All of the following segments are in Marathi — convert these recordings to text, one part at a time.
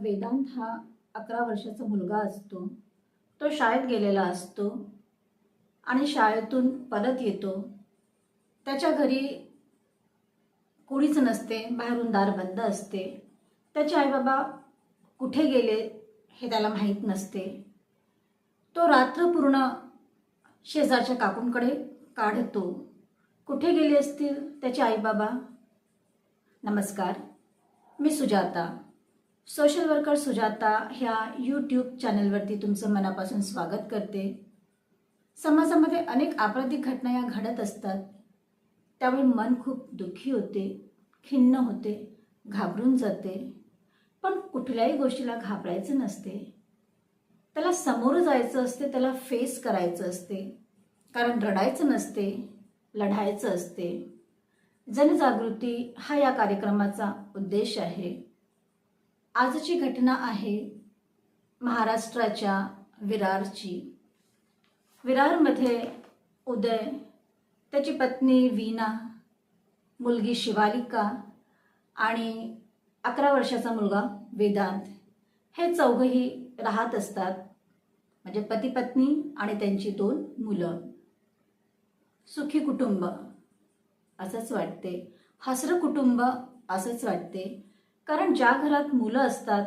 वेदांत हा अकरा वर्षाचा मुलगा असतो. तो शाळेत गेलेला असतो आणि शाळेतून परत येतो. त्याच्या घरी कोणीच नसते बाहेरून दार बंद असते. त्याचे आईबाबा कुठे गेले हे त्याला माहीत नसते. तो रात्र पूर्ण शेजारच्या काकूंकडे काढतो. कुठे गेले असतील त्याचे आईबाबा? नमस्कार मी सुजाता. सोशल वर्कर सुजाता ह्या यूट्यूब चॅनलवरती तुमचं मनापासून स्वागत करते. समाजामध्ये अनेक आपराधिक घटना या घडत असतात. त्यावेळी मन खूप दुःखी होते खिन्न होते घाबरून जाते. पण कुठल्याही गोष्टीला घाबरायचं नसते. त्याला समोर जायचं असते त्याला फेस करायचं असते. कारण रडायचं नसते लढायचं असते. जनजागृती हा या कार्यक्रमाचा उद्देश आहे. आजची घटना आहे महाराष्ट्राच्या विरारची. विरारमध्ये उदय त्याची पत्नी वीणा मुलगी शिवालिका आणि अकरा वर्षाचा मुलगा वेदांत हे चौघही राहत असतात. म्हणजे पती पत्नी आणि त्यांची दोन मुलं. सुखी कुटुंब असंच वाटते. हसरं कुटुंब असंच वाटते. कारण ज्या घरात मुलं असतात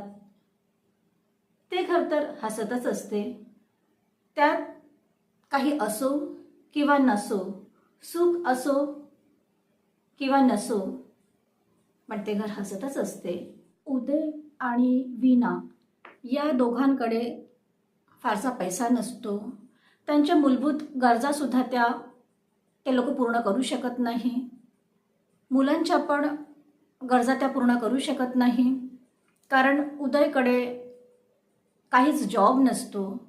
ते घर तर हसतच असते. त्यात काही असो किंवा नसो सुख असो किंवा नसो पण ते घर हसतच असते. उदय आणि वीणा या दोघांकडे फारसा पैसा नसतो. त्यांच्या मूलभूत गरजासुद्धा त्या ते लोक पूर्ण करू शकत नाही. मुलांच्या पण गरजा त्या पूर्ण करू शकत नाही. कारण उदयकडे काहीच जॉब नसतो.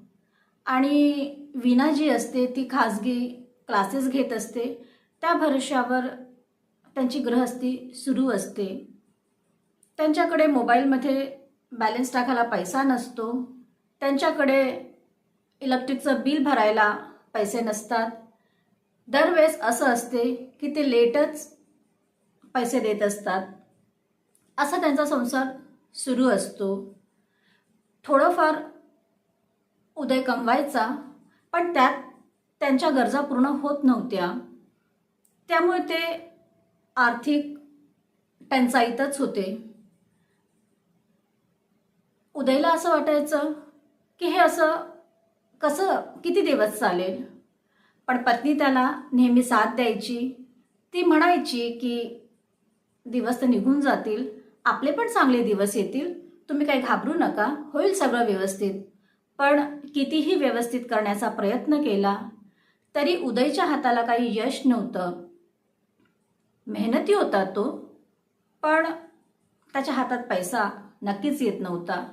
आणि विना जी असते ती खाजगी क्लासेस घेत असते. त्या भरोश्यावर त्यांची गृहस्थी सुरू असते. त्यांच्याकडे मोबाईलमध्ये बॅलन्स टाकायला पैसा नसतो. त्यांच्याकडे इलेक्ट्रिकचं बिल भरायला पैसे नसतात. दरवेळेस असं असते की ते लेटच पैसे देत असतात. असा त्यांचा संसार सुरू असतो. थोडंफार उदय कमवायचा पण त्यात त्यांच्या गरजा पूर्ण होत नव्हत्या. त्यामुळे ते आर्थिक टंचाईतच होते. उदयला असं वाटायचं की हे असं कसं किती दिवस चालेल? पण पत्नी त्याला नेहमी साथ द्यायची. ती म्हणायची की दिवस तर निघून जातील आपले पण चांगले दिवस येतील. तुम्ही काही घाबरू नका. होईल सगळं व्यवस्थित. पण कितीही व्यवस्थित करण्याचा प्रयत्न केला तरी उदयच्या हाताला काही यश नव्हतं. मेहनती होता तो पण त्याच्या हातात पैसा नक्कीच येत नव्हता.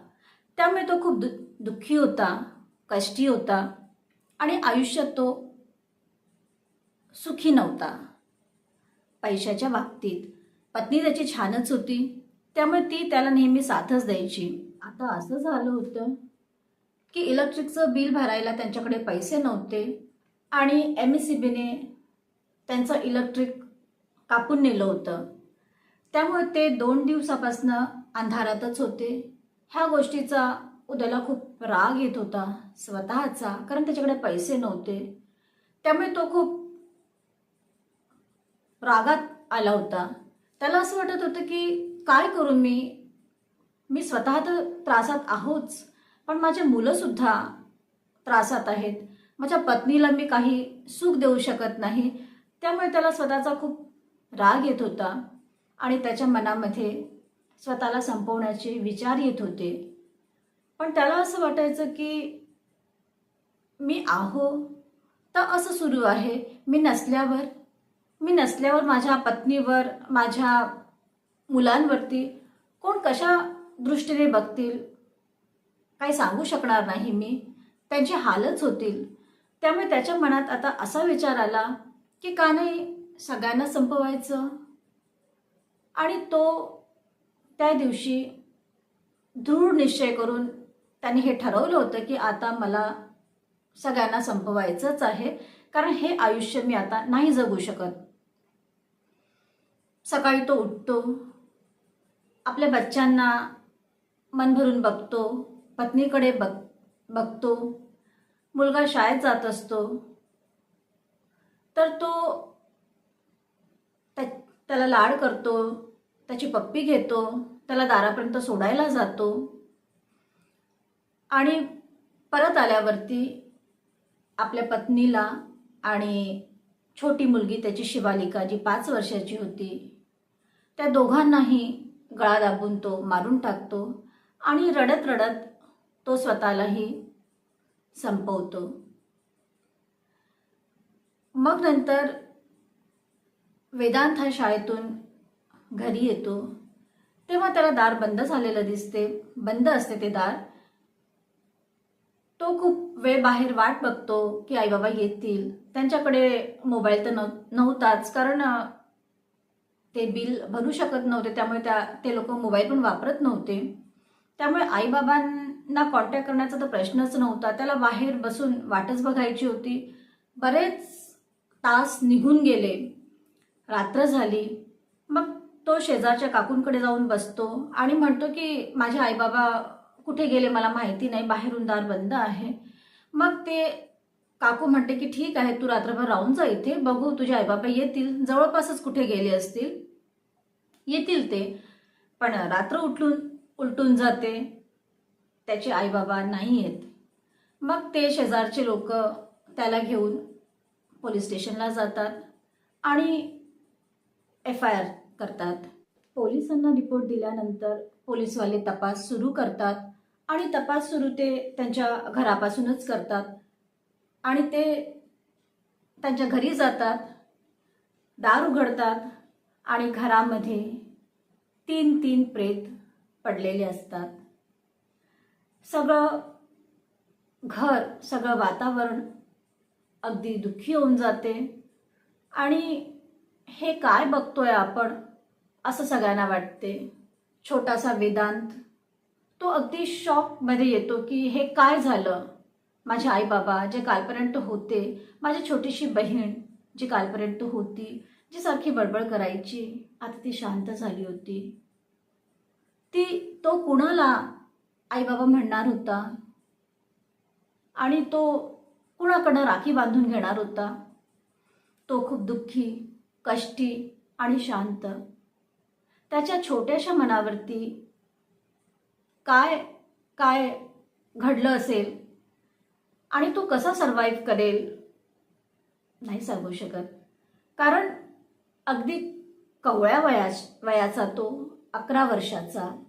त्यामुळे तो खूप दु दुःखी होता कष्टी होता आणि आयुष्यात तो सुखी नव्हता. पैशाच्या बाबतीत पत्नी त्याची छानच होती. त्यामुळे ती त्याला नेहमी साथच द्यायची. आता असं झालं होतं की इलेक्ट्रिकचं बिल भरायला त्यांच्याकडे पैसे नव्हते आणि एम एस सी बीने त्यांचं इलेक्ट्रिक कापून नेलं होतं. त्यामुळे ते दोन दिवसापासनं अंधारातच होते. ह्या गोष्टीचा उद्याला खूप राग येत होता स्वतःचा कारण त्याच्याकडे पैसे नव्हते. त्यामुळे तो खूप रागात आला होता. त्याला असं वाटत होतं की काय करू मी? मी स्वतः तर त्रासात आहोच पण माझे मुलंसुद्धा त्रासात आहेत. माझ्या पत्नीला मी काही सुख देऊ शकत नाही. त्यामुळे त्याला स्वतःचा खूप राग येत होता आणि त्याच्या मनामध्ये स्वतःला संपवण्याचे विचार येत होते. पण त्याला असं वाटायचं की मी आहो तर असं सुरू आहे. मी नसल्यावर मी नसल्यावर माझ्या पत्नीवर माझ्या मुलांवरती कोण कशा दृष्टीने बघतील? काही सांगू शकणार नाही मी. त्यांचे हालच होतील. त्यामुळे त्याच्या मनात आता असा विचार आला की का नाही सगळ्यांना संपवायचं? आणि तो त्या दिवशी दृढ निश्चय करून त्याने हे ठरवलं होतं की आता मला सगळ्यांना संपवायचंच आहे कारण हे आयुष्य मी आता नाही जगू शकत. सकाळी तो उठतो. आपल्या बच्चांना मन भरून बघतो पत्नीकडे बघ बघतो. मुलगा शाळेत जात असतो. तर तो त्या- त्याला लाड करतो त्याची पप्पी घेतो त्याला दारापर्यंत सोडायला जातो. आणि परत आल्यावरती आपल्या पत्नीला आणि छोटी मुलगी त्याची शिवालिका जी पाच वर्षाची होती त्या दोघांनाही गळा दाबून तो मारून टाकतो आणि रडत रडत तो स्वतःलाही संपवतो. मग नंतर वेदांत हा शाळेतून घरी येतो. तेव्हा त्याला दार बंद झालेलं दिसते. बंद असते ते दार. तो खूप वेळ बाहेर वाट बघतो की आई बाबा येतील. त्यांच्याकडे मोबाईल तर नव नव्हताच. कारण ते बिल भरू शकत नव्हते. त्यामुळे त्या ते लोक मोबाईल पण वापरत नव्हते. त्यामुळे आईबाबांना कॉन्टॅक्ट करण्याचा तर प्रश्नच नव्हता. त्याला बाहेर बसून वाटच बघायची होती. बरेच तास निघून गेले. रात्र झाली. मग तो शेजारच्या काकूंकडे जाऊन बसतो आणि म्हणतो की माझे आईबाबा कुठे गेले? मला माहिती नाही. बाहेरून दार बंद आहे. मग ते काकू म्हणते की ठीक आहे तू रात्रभर राहून जा इथे. बघू तुझे आईबाबा येतील. जवळपासच कुठे गेले असतील? येतील ते. पण रात्र उठून उलटून जाते. त्याचे आईबाबा नाही येत. मग ते शेजारचे लोक त्याला घेऊन पोलीस स्टेशनला जातात आणि एफ आय आर करतात. पोलिसांना रिपोर्ट दिल्यानंतर पोलीसवाले तपास सुरू करतात आणि तपास सुरू ते त्यांच्या घरापासूनच करतात. आणि ते त्यांच्या घरी जातात दार उघडतात आणि घरामध्ये तीन तीन प्रेत पडलेले असतात. सगळं घर सगळं वातावरण अगदी दुःखी होऊन जाते. आणि हे काय बघतोय आपण असं सगळ्यांना वाटते. छोटासा वेदांत तो अगदी शॉकमध्ये येतो की हे काय झालं? माझे आई बाबा जे कालपर्यंत होते माझी छोटीशी बहीण जी कालपर्यंत होती जी सारखी बडबड करायची आता ती शांत झाली होती. ती तो कुणाला आई बाबा म्हणणार होता? आणि तो कुणाकडं राखी बांधून घेणार होता? तो खूप दुःखी कष्टी आणि शांत. त्याच्या छोट्याशा मनावरती काय काय घडलं असेल? आणि तो कसा सर्वाईव्ह करेल? नाही सांगू शकत. कारण अगदी कवळ्या वया वयाचा तो अकरा वर्षाचा.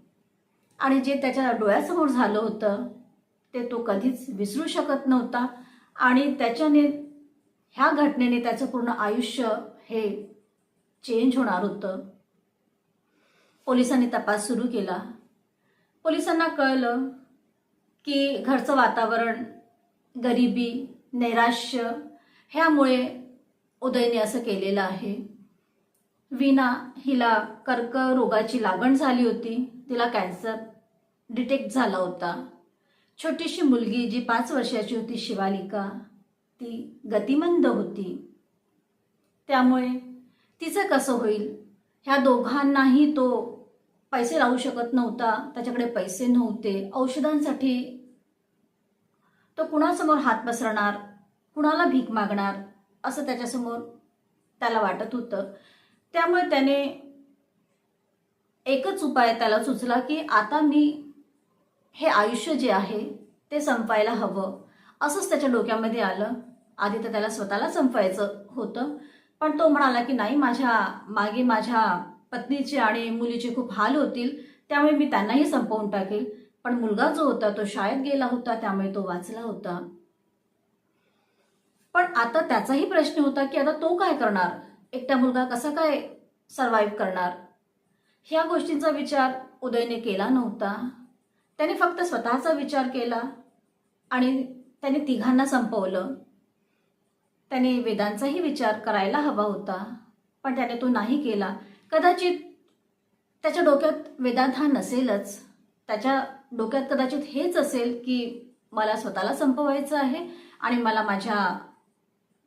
आणि जे त्याच्या डोळ्यासमोर झालं होतं ते तो कधीच विसरू शकत नव्हता. आणि त्याच्याने ह्या घटनेने त्याचं पूर्ण आयुष्य हे चेंज होणार होतं. पोलिसांनी तपास सुरू केला. पोलिसांना कळलं की घरचं वातावरण गरिबी नैराश्य ह्यामुळे उदयने असं केलेलं आहे. विना हिला कर्करोगाची लागण झाली होती. तिला कॅन्सर डिटेक्ट झाला होता. छोटीशी मुलगी जी पाच वर्षाची होती शिवालिका ती गतिमंद होती. त्यामुळे तिचं कसं होईल? ह्या दोघांनाही तो पैसे लावू शकत नव्हता. त्याच्याकडे पैसे नव्हते. औषधांसाठी तो कुणासमोर हात पसरणार? कुणाला भीक मागणार? असं त्याच्यासमोर त्याला वाटत होतं. त्यामुळे त्याने एकच उपाय त्याला सुचला की आता मी हे आयुष्य जे आहे ते संपायला हवं. असंच त्याच्या डोक्यामध्ये आलं. आधी तर त्याला स्वतःला संपवायचं होतं. पण तो म्हणाला की नाही माझ्या मागे माझ्या पत्नीचे आणि मुलीचे खूप हाल होतील. त्यामुळे मी त्यांनाही संपवून टाकेल. पण मुलगा जो होता तो शाळेत गेला होता त्यामुळे तो वाचला होता. पण आता त्याचाही प्रश्न होता की आता तो काय करणार? एकटा मुलगा कसा काय सर्वाईव्ह करणार? ह्या गोष्टींचा विचार उदयने केला नव्हता. त्याने फक्त स्वतःचा विचार केला आणि त्याने तिघांना संपवलं. त्याने वेदांचाही विचार करायला हवा होता पण त्याने तो नाही केला. कदाचित त्याच्या डोक्यात वेदांत हा नसेलच. त्याच्या डोक्यात कदाचित हेच असेल की मला स्वतःला संपवायचं आहे आणि मला माझ्या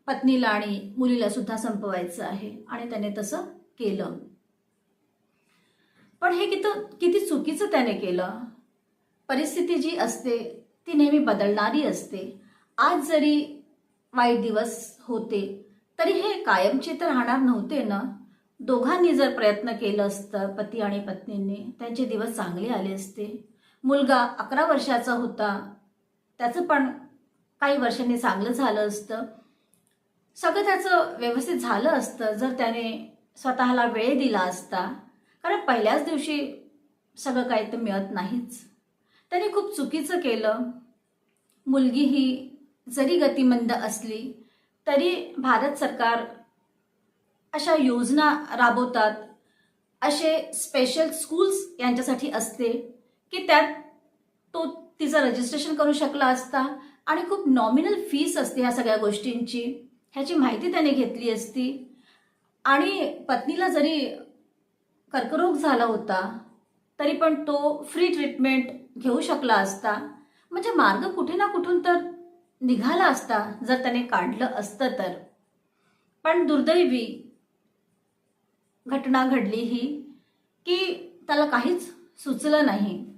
पत्नीला आणि मुलीला सुद्धा संपवायचं आहे आणि त्याने तसं केलं. पण हे किती किती चुकीचं त्याने केलं. परिस्थिती जी असते ती नेहमी बदलणारी असते. आज जरी वाईट दिवस होते तरी हे कायमचे तर राहणार नव्हते ना? दोघांनी जर प्रयत्न केलं असतं पती आणि पत्नींनी त्यांचे दिवस चांगले आले असते. मुलगा अकरा वर्षाचा होता. त्याचं पण काही वर्षांनी चांगलं झालं असतं. सगळं त्याचं व्यवस्थित झालं असतं जर त्याने स्वतःला वेळ दिला असता. कारण पहिल्याच दिवशी सगळं काही तर मिळत नाहीच. त्याने खूप चुकीचं केलं. मुलगी ही जरी गतिमंद असली तरी भारत सरकार अशा योजना राबवतात. असे स्पेशल स्कूल्स यांच्यासाठी असते. की त्यात तो तिचं रजिस्ट्रेशन करू शकला असता. आणि खूप नॉमिनल फीस असते ह्या सगळ्या गोष्टींची. ह्याची माहिती त्याने घेतली असती. आणि पत्नीला जरी कर्करोग झाला होता तरी पण तो फ्री ट्रीटमेंट घेऊ शकला असता. म्हणजे मार्ग कुठे ना कुठून तर निघाला असता जर त्याने काढलं असतं तर. पण दुर्दैवी घटना घडली ही की त्याला काहीच सुचलं नाही.